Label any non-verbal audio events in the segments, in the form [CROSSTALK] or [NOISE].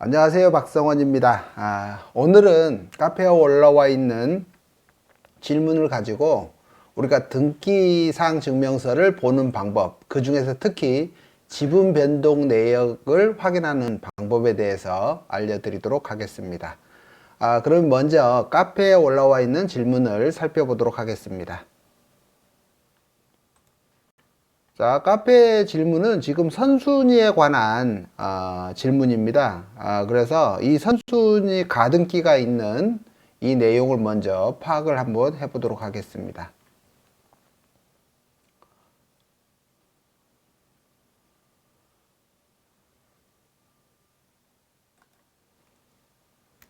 안녕하세요 박성원입니다. 아, 오늘은 카페에 올라와 있는 질문을 가지고 우리가 등기상 증명서를 보는 방법 그 중에서 특히 지분 변동 내역을 확인하는 방법에 대해서 알려드리도록 하겠습니다. 아, 그럼 먼저 카페에 올라와 있는 질문을 살펴보도록 하겠습니다 자, 카페 질문은 지금 선순위에 관한 어, 질문입니다. 아, 그래서 이 선순위 가등기가 있는 이 내용을 먼저 파악을 한번 해보도록 하겠습니다.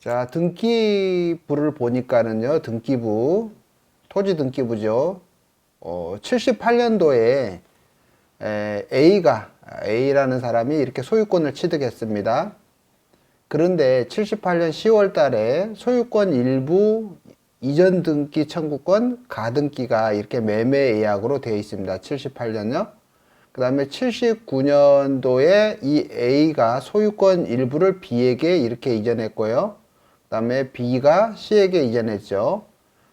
자, 등기부를 보니까는요, 등기부, 토지 등기부죠. 어, 78년도에 에, A가 A라는 사람이 이렇게 소유권을 취득했습니다. 그런데 78년 10월 달에 소유권 일부 이전 등기 청구권 가등기가 이렇게 매매 예약으로 되어 있습니다. 78년요. 그 다음에 79년도에 이 A가 소유권 일부를 B에게 이렇게 이전했고요. 그 다음에 B가 C에게 이전했죠.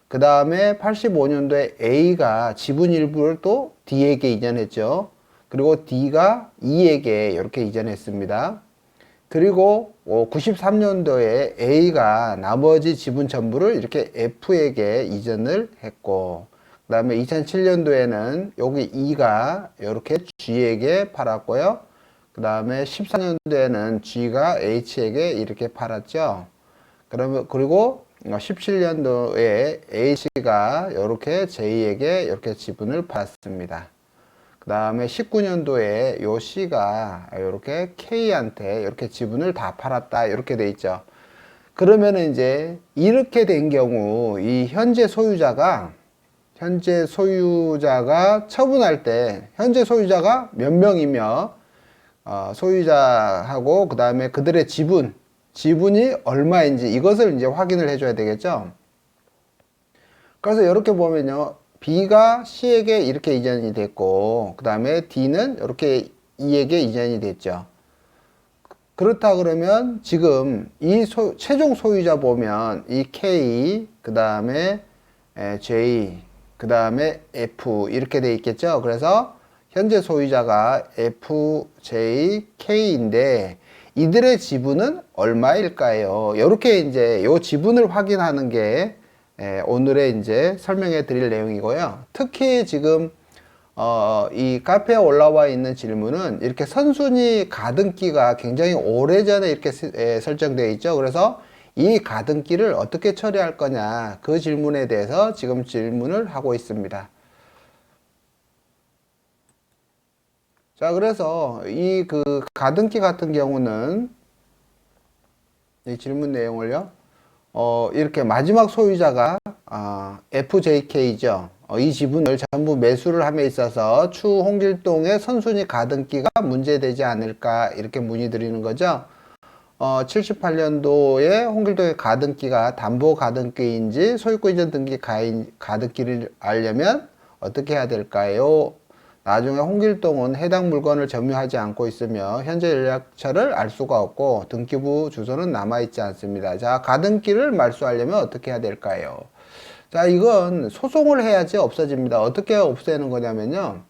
그 다음에 85년도에 A가 지분 일부를 또 D에게 이전했죠. 그리고 D가 E에게 이렇게 이전했습니다. 그리고 93년도에 A가 나머지 지분 전부를 이렇게 F에게 이전을 했고, 그 다음에 2007년도에는 여기 E가 이렇게 G에게 팔았고요. 그 다음에 14년도에는 G가 H에게 이렇게 팔았죠. 그러면, 그리고 17년도에 H가 이렇게 J에게 이렇게 지분을 팔았습니다. 그 다음에 19년도에 요 C가 이렇게 K한테 이렇게 지분을 다 팔았다 이렇게 돼 있죠. 그러면은 이제 이렇게 된 경우 이 현재 소유자가 현재 소유자가 처분할 때 현재 소유자가 몇 명이며 어, 소유자하고 그 다음에 그들의 지분 지분이 얼마인지 이것을 이제 확인을 해줘야 되겠죠. 그래서 이렇게 보면요. B가 C에게 이렇게 이전이 됐고, 그 다음에 D는 이렇게 E에게 이전이 됐죠. 그렇다 그러면 지금 이 소, 최종 소유자 보면 이 K, 그 다음에 J, 그 다음에 F 이렇게 돼 있겠죠. 그래서 현재 소유자가 F, J, K인데 이들의 지분은 얼마일까요? 이렇게 이제 요 지분을 확인하는 게 예, 오늘의 이제 설명해 드릴 내용이고요. 특히 지금 어, 이 카페에 올라와 있는 질문은 이렇게 선순위 가등기가 굉장히 오래전에 이렇게 예, 설정되어 있죠. 그래서 이 가등기를 어떻게 처리할 거냐 그 질문에 대해서 지금 질문을 하고 있습니다. 자, 그래서 이 그 가등기 같은 경우는 이 질문 내용을요. 어, 이렇게 마지막 소유자가 어, FJK죠. 어, 이 지분을 전부 매수를 함에 있어서 추 홍길동의 선순위 가등기가 문제되지 않을까 이렇게 문의드리는 거죠. 어, 78년도에 홍길동의 가등기가 담보 가등기인지 소유권 이전 등기 가인, 가등기를 알려면 어떻게 해야 될까요? 나중에 홍길동은 해당 물건을 점유하지 않고 있으며 현재 연락처를 알 수가 없고 등기부 주소는 남아있지 않습니다. 자, 가등기를 말소하려면 어떻게 해야 될까요? 자, 이건 소송을 해야지 없어집니다. 어떻게 없애는 거냐면요.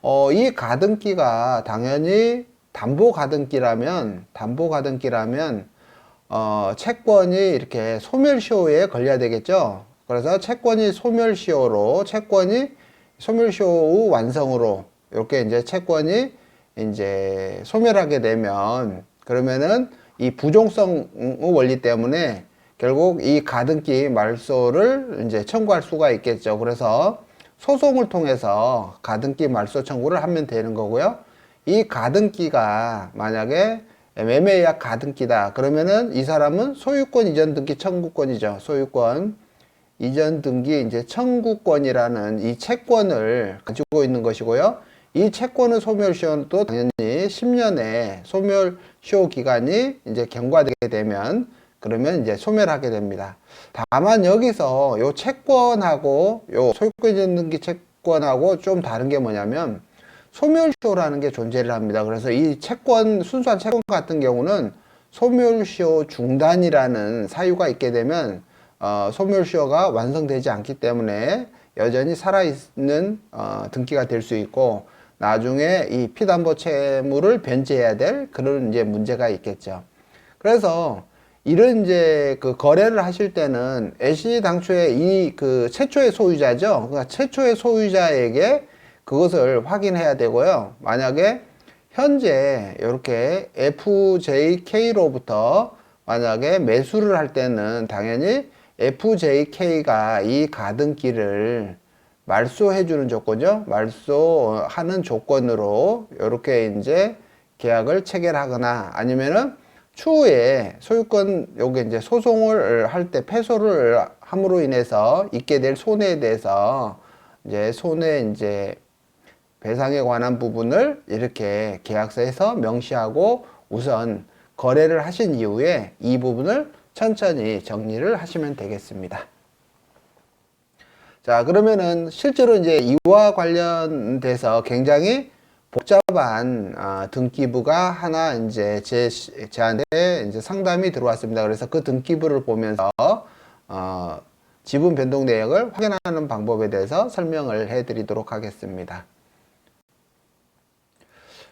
어, 이 가등기가 당연히 담보 가등기라면, 담보 가등기라면, 어, 채권이 이렇게 소멸시효에 걸려야 되겠죠. 그래서 채권이 소멸시효로 채권이 후 완성으로 이렇게 이제 채권이 이제 소멸하게 되면 그러면은 이 부종성 원리 때문에 결국 이 가등기 말소를 이제 청구할 수가 있겠죠. 그래서 소송을 통해서 가등기 말소 청구를 하면 되는 거고요. 이 가등기가 만약에 매매예약 가등기다. 그러면은 이 사람은 소유권 이전 등기 청구권이죠. 소유권 이전 등기 이제 청구권이라는 이 채권을 가지고 있는 것이고요. 이 채권의 소멸시효도 당연히 10년의 소멸시효 기간이 이제 경과되게 되면 그러면 이제 소멸하게 됩니다. 다만 여기서 요 채권하고 요 소유권 등기 채권하고 좀 다른 게 뭐냐면 소멸시효라는 게 존재를 합니다. 그래서 이 채권 순수한 채권 같은 경우는 소멸시효 중단이라는 사유가 있게 되면 어, 소멸시효가 완성되지 않기 때문에 여전히 살아있는 어, 등기가 될 수 있고 나중에 이 피담보 채무를 변제해야 될 그런 이제 문제가 있겠죠. 그래서 이런 이제 그 거래를 하실 때는 애시 당초에 이 그 최초의 소유자죠. 그러니까 최초의 소유자에게 그것을 확인해야 되고요. 만약에 현재 이렇게 FJK로부터 만약에 매수를 할 때는 당연히 FJK가 이 가등기를 말소해 주는 조건이죠. 말소하는 조건으로 이렇게 이제 계약을 체결하거나 아니면은 추후에 소유권 요게 이제 소송을 할 때 패소를 함으로 인해서 있게 될 손해에 대해서 이제 손해 이제 배상에 관한 부분을 이렇게 계약서에서 명시하고 우선 거래를 하신 이후에 이 부분을 천천히 정리를 하시면 되겠습니다. 자, 그러면은 실제로 이제 이와 관련돼서 굉장히 복잡한 아, 등기부가 하나 이제 제 제한테 이제 상담이 들어왔습니다. 그래서 그 등기부를 보면서 어, 지분 변동 내역을 확인하는 방법에 대해서 설명을 해드리도록 하겠습니다.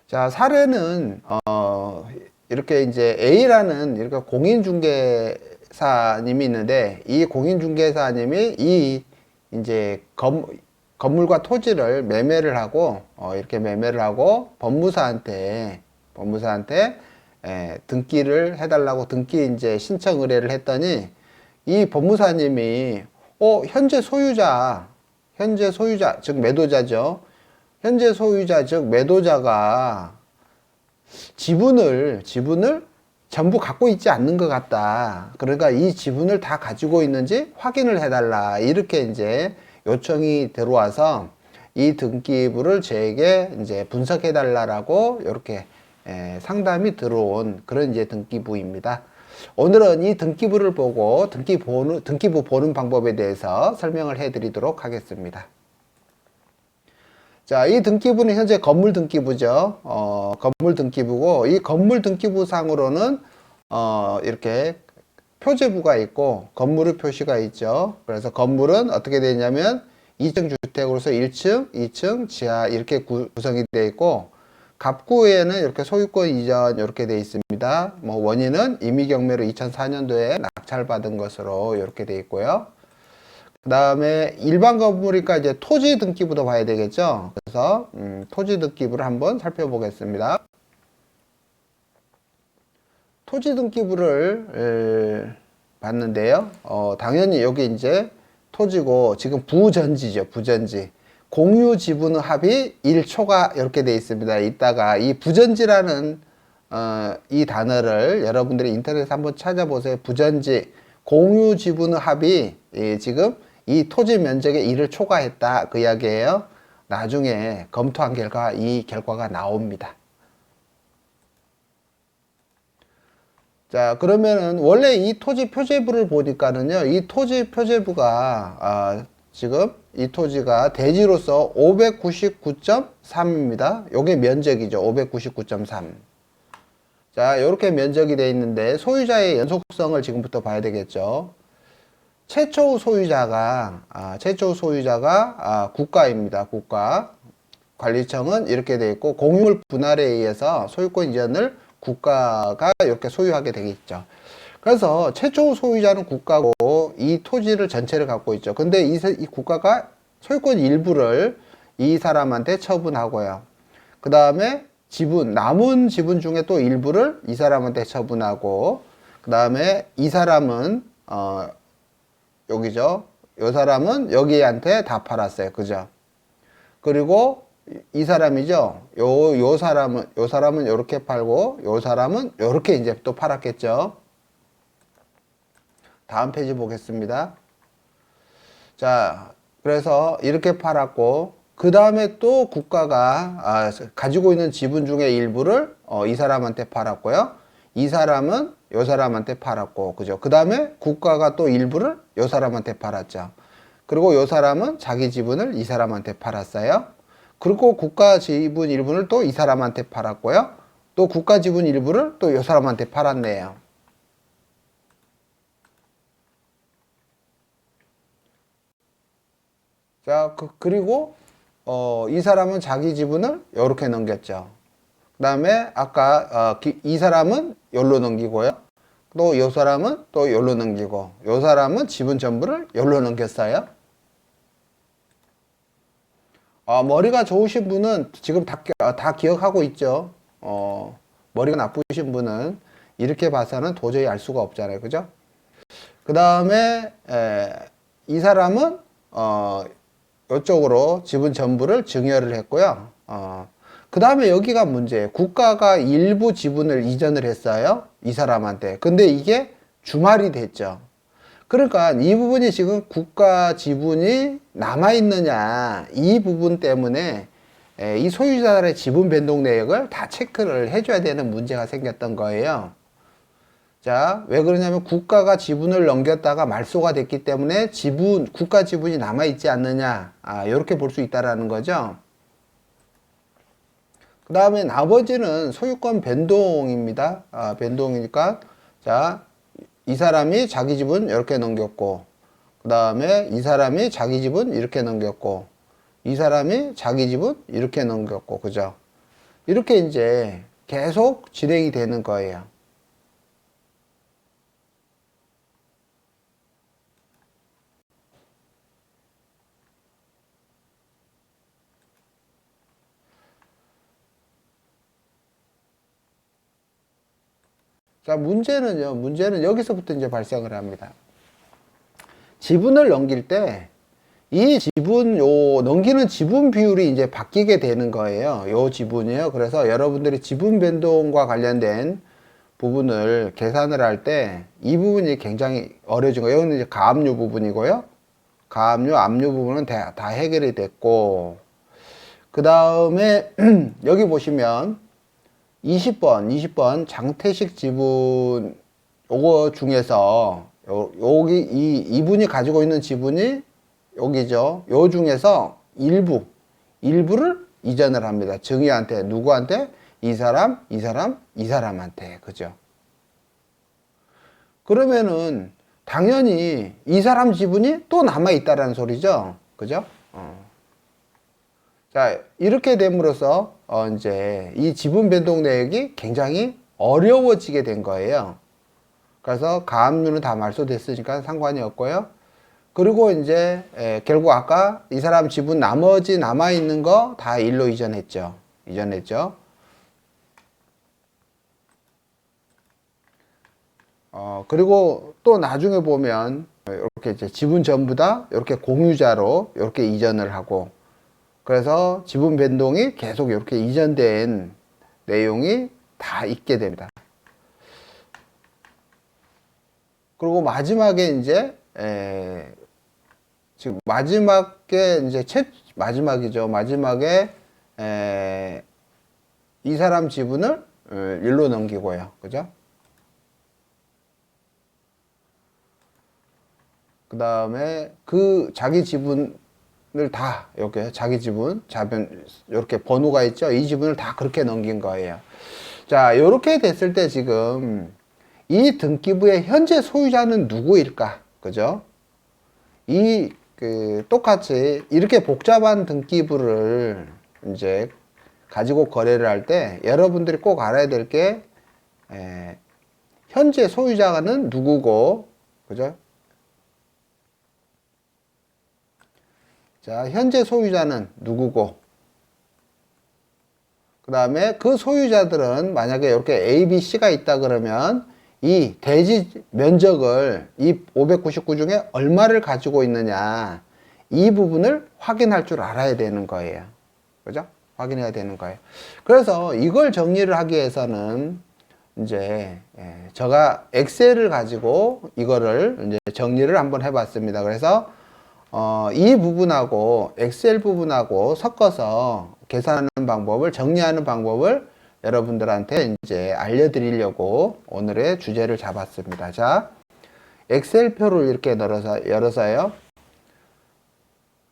자, 사례는 어, 이렇게 이제 A라는 이렇게 공인중개사님이 있는데 이 공인중개사님이 이 이제 건, 건물과 토지를 매매를 하고 어, 이렇게 매매를 하고 법무사한테 법무사한테 에, 등기를 해달라고 등기 이제 신청 의뢰를 했더니 이 법무사님이 어 현재 소유자 현재 소유자 즉 매도자죠. 현재 소유자 즉 매도자가 지분을 지분을 전부 갖고 있지 않는 것 같다. 그러니까 이 지분을 다 가지고 있는지 확인을 해달라. 이렇게 이제 요청이 들어와서 이 등기부를 저에게 이제 분석해 달라라고 이렇게 상담이 들어온 그런 이제 등기부입니다. 오늘은 이 등기부를 보고 등기 보는, 등기부 보는 방법에 대해서 설명을 해 드리도록 하겠습니다. 자, 이 등기부는 현재 건물 등기부죠. 어, 건물 등기부고, 이 건물 등기부 상으로는, 어, 이렇게 표제부가 있고, 건물의 표시가 있죠. 그래서 건물은 어떻게 되냐면, 2층 주택으로서 1층, 2층, 지하 이렇게 구, 성이 되어 있고, 갑구에는 이렇게 소유권 이전 이렇게 되어 있습니다. 뭐 원인은 임의경매로 2004년도에 낙찰받은 것으로 이렇게 되어 있고요. 그 다음에 일반 건물이니까 이제 토지 등기부도 봐야 되겠죠. 그래서 음, 토지 등기부를 한번 살펴보겠습니다. 토지 등기부를 에, 봤는데요. 어, 당연히 여기 이제 토지고 지금 부전지죠. 부전지. 공유 지분 합이 1초가 이렇게 돼 있습니다. 이따가 이 부전지라는 어, 이 단어를 여러분들이 인터넷에 한번 찾아보세요. 부전지 공유 지분 합이 예, 지금 이 토지 면적의 1을 초과했다 그 이야기예요. 나중에 검토한 결과 이 결과가 나옵니다. 자 그러면은 원래 이 토지 표제부를 보니까는요 이 토지 표제부가 아, 지금 이 토지가 대지로서 599.3입니다. 요게 면적이죠. 599.3. 자, 이렇게 면적이 되어 있는데 소유자의 연속성을 지금부터 봐야 되겠죠. 최초 소유자가 아, 최초 소유자가 아, 국가입니다. 국가 관리청은 이렇게 되어 있고 공유물 분할에 의해서 소유권 이전을 국가가 이렇게 소유하게 되겠죠. 그래서 최초 소유자는 국가고 이 토지를 전체를 갖고 있죠. 근데 이, 이 국가가 소유권 일부를 이 사람한테 처분하고요. 그 다음에 지분, 남은 지분 중에 또 일부를 이 사람한테 처분하고, 그 다음에 이 사람은, 어, 여기죠. 요 사람은 여기한테 다 팔았어요. 그죠? 그리고 이 사람이죠. 요, 요 사람은, 요 사람은 요렇게 팔고, 요 사람은 요렇게 이제 또 팔았겠죠. 다음 페이지 보겠습니다. 자, 그래서 이렇게 팔았고, 그 다음에 또 국가가 아, 가지고 있는 지분 중에 일부를 어, 이 사람한테 팔았고요. 이 사람은 요 사람한테 팔았고, 그죠? 그 다음에 국가가 또 일부를 요 사람한테 팔았죠. 그리고 요 사람은 자기 지분을 이 사람한테 팔았어요. 그리고 국가 지분 일부를 또 이 사람한테 팔았고요. 또 국가 지분 일부를 또이 사람한테 팔았네요. 자, 그, 그리고 어, 이 사람은 자기 지분을 이렇게 넘겼죠. 그 다음에 아까 어, 기- 이 사람은 열로 넘기고요. 또 이 사람은 또 열로 넘기고 이 사람은 지분 전부를 열로 넘겼어요. 어, 머리가 좋으신 분은 지금 다, 기- 어, 다 기억하고 있죠. 어, 머리가 나쁘신 분은 이렇게 봐서는 도저히 알 수가 없잖아요. 그죠? 그 다음에 이 사람은 어, 이쪽으로 지분 전부를 증여를 했고요. 어, 그 다음에 여기가 문제예요. 국가가 일부 지분을 이전을 했어요. 이 사람한테. 근데 이게 주말이 됐죠. 그러니까 이 부분이 지금 국가 지분이 남아 있느냐, 이 부분 때문에 에, 이 소유자들의 지분 변동 내역을 다 체크를 해줘야 되는 문제가 생겼던 거예요. 자, 왜 그러냐면 국가가 지분을 넘겼다가 말소가 됐기 때문에 지분, 국가 지분이 남아있지 않느냐, 아, 이렇게 볼 수 있다라는 거죠. 그 다음에 나머지는 소유권 변동입니다. 아, 변동이니까, 자, 이 사람이 자기 집은 이렇게 넘겼고, 그 다음에 이 사람이 자기 집은 이렇게 넘겼고, 이 사람이 자기 집은 이렇게 넘겼고, 그죠? 이렇게 이제 계속 진행이 되는 거예요. 자, 문제는요, 문제는 여기서부터 이제 발생을 합니다. 지분을 넘길 때, 이 지분, 요, 넘기는 지분 비율이 이제 바뀌게 되는 거예요. 요 지분이요. 그래서 여러분들이 지분 변동과 관련된 부분을 계산을 할 때, 이 부분이 굉장히 어려워진 거예요. 여기는 이제 가압류 부분이고요. 가압류, 압류 부분은 다, 다 해결이 됐고, 그 다음에, [CLEARS THROAT] 여기 보시면, 20번, 20번 장태식 지분 요거 중에서 요, 여기 이 이분이 가지고 있는 지분이 여기죠. 요 중에서 일부 일부를 이전을 합니다. 증여한테 누구한테? 이 사람, 이 사람, 이 사람한테. 그죠? 그러면은 당연히 이 사람 지분이 또 남아 있다라는 소리죠. 그죠? 어. 자, 이렇게 됨으로써, 어, 이제, 이 지분 변동 내역이 굉장히 어려워지게 된 거예요. 그래서 가압류는 다 말소됐으니까 상관이 없고요. 그리고 이제, 에, 결국 아까 이 사람 지분 나머지 남아 있는 거 다 일로 이전했죠. 이전했죠. 어, 그리고 또 나중에 보면, 이렇게 이제 지분 전부 다 이렇게 공유자로 이렇게 이전을 하고, 그래서 지분 변동이 계속 이렇게 이전된 내용이 다 있게 됩니다. 그리고 마지막에 이제 에, 지금 마지막에 이제 최 마지막이죠. 마지막에 에, 이 사람 지분을 어, 일로 넘기고요. 그죠? 그 다음에 그 자기 지분을 다 이렇게 자기 지분 자변 이렇게 번호가 있죠? 이 지분을 다 그렇게 넘긴 거예요. 자 이렇게 됐을 때 지금 이 등기부의 현재 소유자는 누구일까? 그죠? 이 그 똑같이 이렇게 복잡한 등기부를 이제 가지고 거래를 할 때 여러분들이 꼭 알아야 될게 현재 소유자는 누구고 그죠 자, 현재 소유자는 누구고, 그 다음에 그 소유자들은 만약에 이렇게 A, B, C가 있다 그러면 이 대지 면적을 이 599 중에 얼마를 가지고 있느냐, 이 부분을 확인할 줄 알아야 되는 거예요. 그죠? 확인해야 되는 거예요. 그래서 이걸 정리를 하기 위해서는 이제 예, 제가 엑셀을 가지고 이거를 이제 정리를 한번 해봤습니다. 그래서 어, 이 부분하고 엑셀 부분하고 섞어서 계산하는 방법을 정리하는 방법을 여러분들한테 이제 알려드리려고 오늘의 주제를 잡았습니다. 자, 엑셀 표를 이렇게 열어서, 열어서요.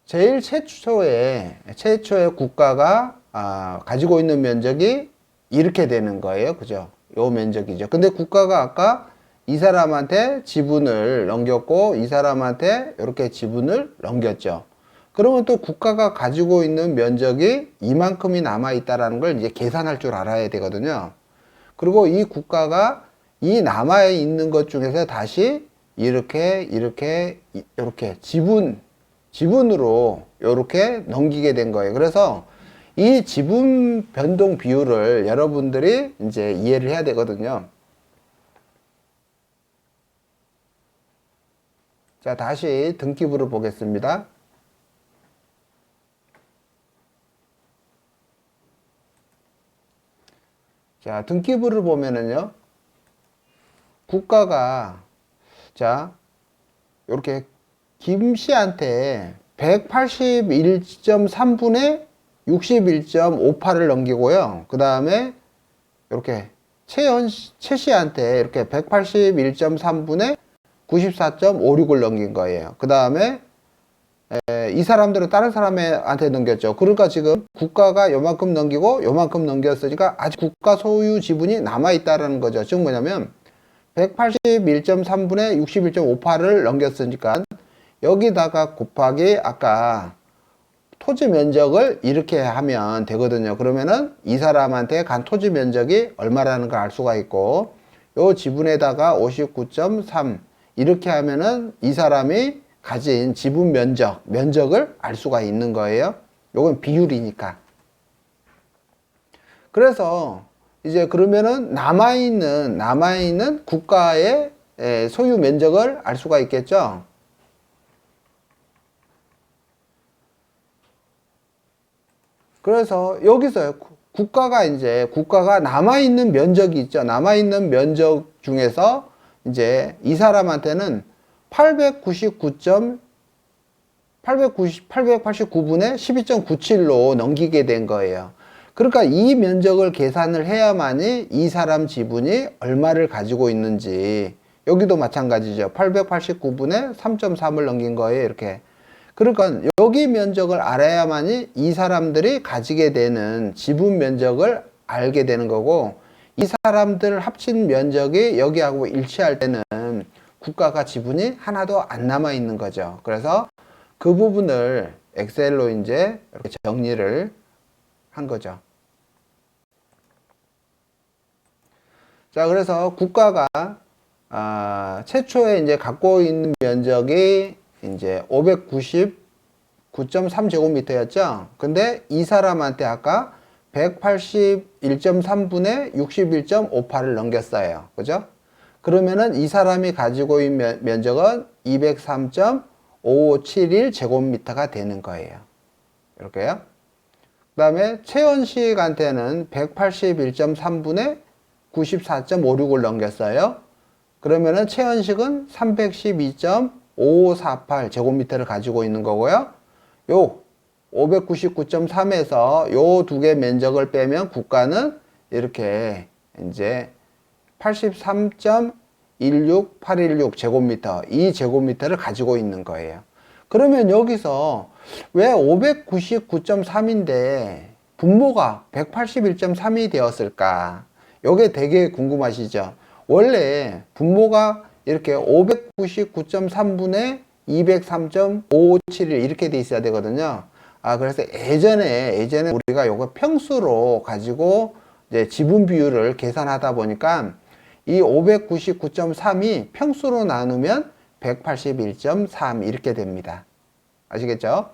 제일 최초에, 최초의 국가가 아, 가지고 있는 면적이 이렇게 되는 거예요. 그죠? 요 면적이죠. 근데 국가가 아까 이 사람한테 지분을 넘겼고 이 사람한테 이렇게 지분을 넘겼죠. 그러면 또 국가가 가지고 있는 면적이 이만큼이 남아 있다라는 걸 이제 계산할 줄 알아야 되거든요. 그리고 이 국가가 이 남아 있는 것 중에서 다시 이렇게 이렇게 이- 이렇게 지분 지분으로 이렇게 넘기게 된 거예요. 그래서 이 지분 변동 비율을 여러분들이 이제 이해를 해야 되거든요. 자, 다시 등기부를 보겠습니다. 자, 등기부를 보면은요. 국가가 자, 이렇게 김 씨한테 181.3분의 61.58을 넘기고요. 그 다음에 이렇게 최현 씨- 최 씨한테 이렇게 181.3분의 94.56을 넘긴 거예요. 그 다음에 이 사람들은 다른 사람한테 넘겼죠. 그러니까 지금 국가가 요만큼 넘기고 요만큼 넘겼으니까 아직 국가 소유 지분이 남아 있다라는 거죠. 즉 뭐냐면 181.3분의 61.58을 넘겼으니까 여기다가 곱하기 아까 토지 면적을 이렇게 하면 되거든요. 그러면은 이 사람한테 간 토지 면적이 얼마라는 걸 알 수가 있고 요 지분에다가 59.3 이렇게 하면은 이 사람이 가진 지분 면적, 면적을 알 수가 있는 거예요. 요건 비율이니까. 그래서 이제 그러면은 남아있는, 남아있는 국가의 에, 소유 면적을 알 수가 있겠죠. 그래서 여기서 국가가 이제 국가가 남아있는 면적이 있죠. 남아있는 면적 중에서 이제 이 사람한테는 899. 890, 889분의 12.97로 넘기게 된 거예요. 그러니까 이 면적을 계산을 해야만이 이 사람 지분이 얼마를 가지고 있는지 여기도 마찬가지죠. 889분의 3.3을 넘긴 거예요. 이렇게. 그러니까 여기 면적을 알아야만이 이 사람들이 가지게 되는 지분 면적을 알게 되는 거고 이 사람들 합친 면적이 여기하고 일치할 때는 국가가 지분이 하나도 안 남아 있는 거죠. 그래서 그 부분을 엑셀로 이제 이렇게 정리를 한 거죠. 자, 그래서 국가가 아, 최초에 이제 갖고 있는 면적이 이제 599.3제곱미터였죠. 근데 이 사람한테 아까 181.3분의 61.58을 넘겼어요. 그죠? 그러면은 이 사람이 가지고 있는 면, 적은 203.5571제곱미터가 되는 거예요. 이렇게요. 그 다음에 최연식한테는 181.3분의 94.56을 넘겼어요. 그러면은 최연식은 312.5548 제곱미터를 가지고 있는 거고요. 요 599.3에서 요 두 개 면적을 빼면 국가는 이렇게 이제 83.16816 제곱미터 이 제곱미터를 가지고 있는 거예요. 그러면 여기서 왜 599.3인데 분모가 181.3이 되었을까? 요게 되게 궁금하시죠? 원래 분모가 이렇게 599.3분의 203.571 이렇게 돼 있어야 되거든요. 아, 그래서 예전에, 예전에 우리가 요거 평수로 가지고 이제 지분 비율을 계산하다 보니까 이 599.3이 평수로 나누면 181.3 이렇게 됩니다. 아시겠죠?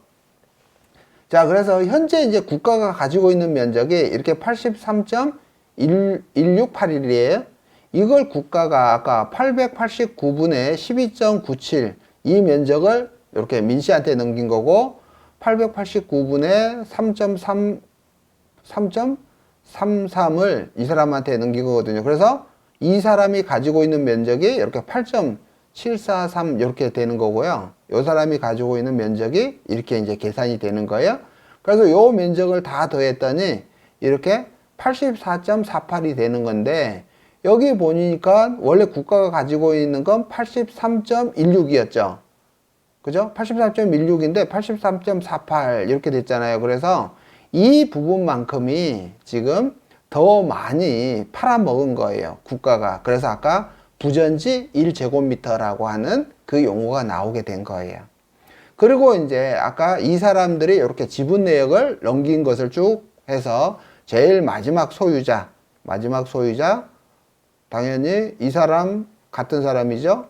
자, 그래서 현재 이제 국가가 가지고 있는 면적이 이렇게 83.1681이에요. 이걸 국가가 아까 889분의 12.97 이 면적을 이렇게 민씨한테 넘긴 거고 889분의 3.3 3.33을 이 사람한테 넘긴 거거든요. 그래서 이 사람이 가지고 있는 면적이 이렇게 8.743 이렇게 되는 거고요. 이 사람이 가지고 있는 면적이 이렇게 이제 계산이 되는 거예요. 그래서 요 면적을 다 더했더니 이렇게 84.48이 되는 건데 여기 보니까 원래 국가가 가지고 있는 건 83.16이었죠. 그죠? 83.16인데 83.48 이렇게 됐잖아요. 그래서 이 부분만큼이 지금 더 많이 팔아먹은 거예요. 국가가. 그래서 아까 부전지 1제곱미터라고 하는 그 용어가 나오게 된 거예요. 그리고 이제 아까 이 사람들이 이렇게 지분 내역을 넘긴 것을 쭉 해서 제일 마지막 소유자, 마지막 소유자, 당연히 이 사람 같은 사람이죠.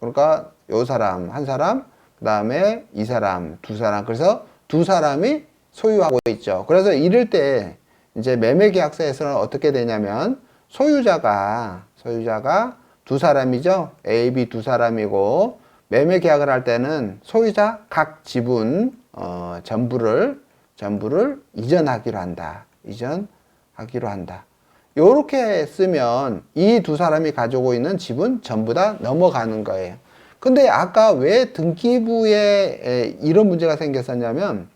그러니까 요 사람 한 사람, 그 다음에 이 사람 두 사람. 그래서 두 사람이 소유하고 있죠. 그래서 이럴 때 이제 매매 계약서에서는 어떻게 되냐면 소유자가 소유자가 두 사람이죠. A, B 두 사람이고 매매 계약을 할 때는 소유자 각 지분 어, 전부를 전부를 이전하기로 한다. 이전하기로 한다. 요렇게 쓰면 이 두 사람이 가지고 있는 지분 전부 다 넘어가는 거예요. 근데 아까 왜 등기부에 에, 이런 문제가 생겼었냐면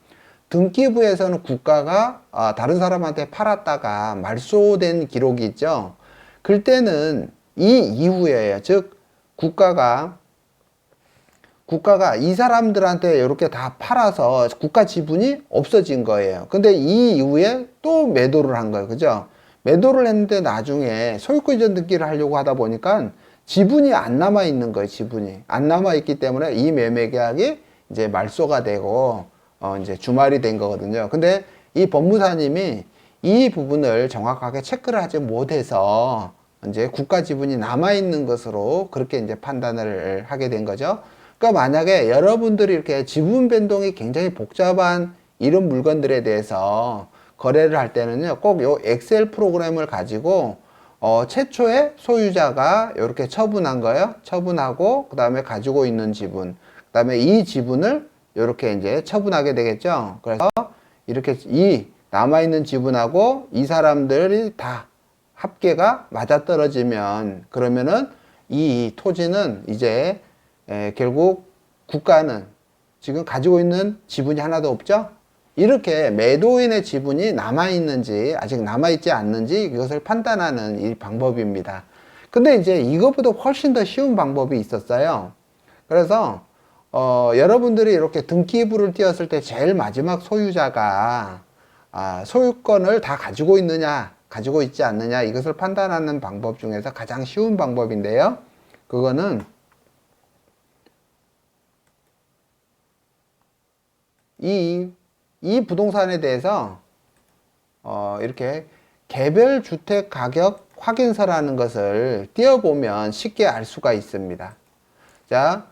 등기부에서는 국가가 아, 다른 사람한테 팔았다가 말소된 기록이 있죠. 그때는 이 이후에요. 즉 국가가 국가가 이 사람들한테 이렇게 다 팔아서 국가 지분이 없어진 거예요. 근데 이 이후에 또 매도를 한 거예요. 그죠? 매도를 했는데 나중에 소유권 이전 등기를 하려고 하다 보니까 지분이 안 남아 있는 거예요. 지분이 안 남아 있기 때문에 이 매매 계약이 이제 말소가 되고 어 이제 주말이 된 거거든요. 근데 이 법무사님이 이 부분을 정확하게 체크를 하지 못해서 이제 국가 지분이 남아 있는 것으로 그렇게 이제 판단을 하게 된 거죠. 그러니까 만약에 여러분들이 이렇게 지분 변동이 굉장히 복잡한 이런 물건들에 대해서 거래를 할 때는요, 꼭 요 엑셀 프로그램을 가지고 어, 최초의 소유자가 이렇게 처분한 거예요. 처분하고 그 다음에 가지고 있는 지분, 그 다음에 이 지분을 이렇게 이제 처분하게 되겠죠. 그래서 이렇게 이 남아 있는 지분하고 이 사람들이 다 합계가 맞아 떨어지면 그러면은 이 토지는 이제 에, 결국 국가는 지금 가지고 있는 지분이 하나도 없죠. 이렇게 매도인의 지분이 남아있는지 아직 남아있지 않는지 이것을 판단하는 이 방법입니다. 근데 이제 이것보다 훨씬 더 쉬운 방법이 있었어요. 그래서 어, 여러분들이 이렇게 등기부를 띄었을 때 제일 마지막 소유자가 아, 소유권을 다 가지고 있느냐 가지고 있지 않느냐 이것을 판단하는 방법 중에서 가장 쉬운 방법인데요. 그거는 이, 이 부동산에 대해서 어, 이렇게 개별 주택 가격 확인서라는 것을 띄워보면 쉽게 알 수가 있습니다. 자,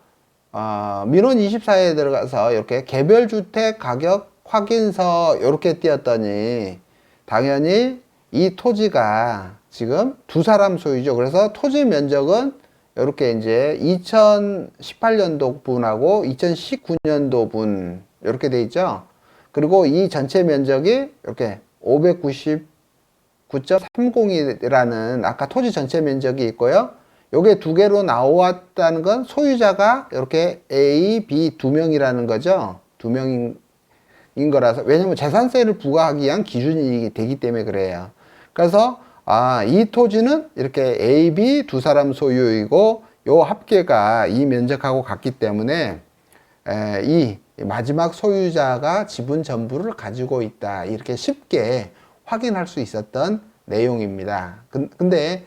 어, 민원 24에 들어가서 이렇게 개별 주택 가격 확인서 이렇게 띄었더니 당연히 이 토지가 지금 두 사람 소유죠. 그래서 토지 면적은 이렇게 이제 2018년도 분하고 2019년도 분 이렇게 돼 있죠. 그리고 이 전체 면적이 이렇게 599.30이라는 아까 토지 전체 면적이 있고요. 요게 두 개로 나왔다는 건 소유자가 이렇게 A, B 두 명이라는 거죠. 두 명인 거라서 왜냐면 재산세를 부과하기 위한 기준이 되기 때문에 그래요. 그래서 아, 이 토지는 이렇게 A, B 두 사람 소유이고 요 합계가 이 면적하고 같기 때문에 에, 이 마지막 소유자가 지분 전부를 가지고 있다. 이렇게 쉽게 확인할 수 있었던 내용입니다. 근데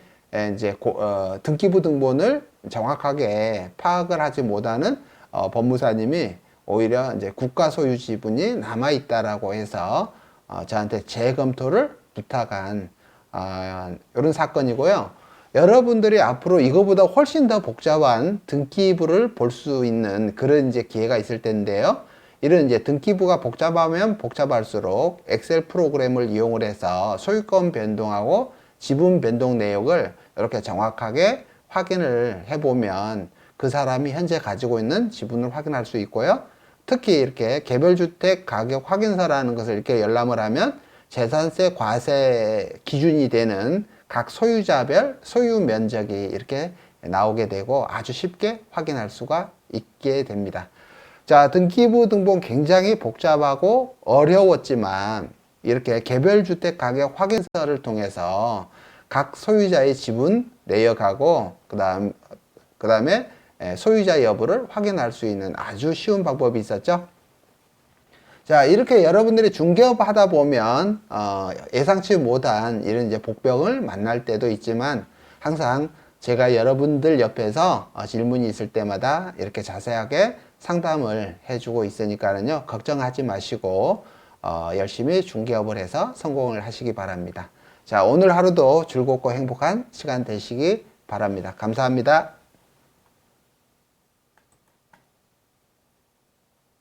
이제 고, 어, 등기부 등본을 정확하게 파악을 하지 못하는 어, 법무사님이 오히려 이제 국가 소유 지분이 남아 있다라고 해서 어, 저한테 재검토를 부탁한 어, 이런 사건이고요. 여러분들이 앞으로 이거보다 훨씬 더 복잡한 등기부를 볼 수 있는 그런 이제 기회가 있을 텐데요. 이런 이제 등기부가 복잡하면 복잡할수록 엑셀 프로그램을 이용을 해서 소유권 변동하고 지분 변동 내역을 이렇게 정확하게 확인을 해보면 그 사람이 현재 가지고 있는 지분을 확인할 수 있고요. 특히 이렇게 개별주택 가격 확인서라는 것을 이렇게 열람을 하면 재산세 과세 기준이 되는 각 소유자별 소유 면적이 이렇게 나오게 되고 아주 쉽게 확인할 수가 있게 됩니다. 자, 등기부 등본 굉장히 복잡하고 어려웠지만 이렇게 개별 주택 가격 확인서를 통해서 각 소유자의 지분 내역하고 그다음 그다음에 소유자 여부를 확인할 수 있는 아주 쉬운 방법이 있었죠. 자, 이렇게 여러분들이 중개업 하다 보면, 어, 예상치 못한 이런 이제 복병을 만날 때도 있지만, 항상 제가 여러분들 옆에서 어, 질문이 있을 때마다 이렇게 자세하게 상담을 해주고 있으니까는요, 걱정하지 마시고, 어, 열심히 중개업을 해서 성공을 하시기 바랍니다. 자, 오늘 하루도 즐겁고 행복한 시간 되시기 바랍니다. 감사합니다.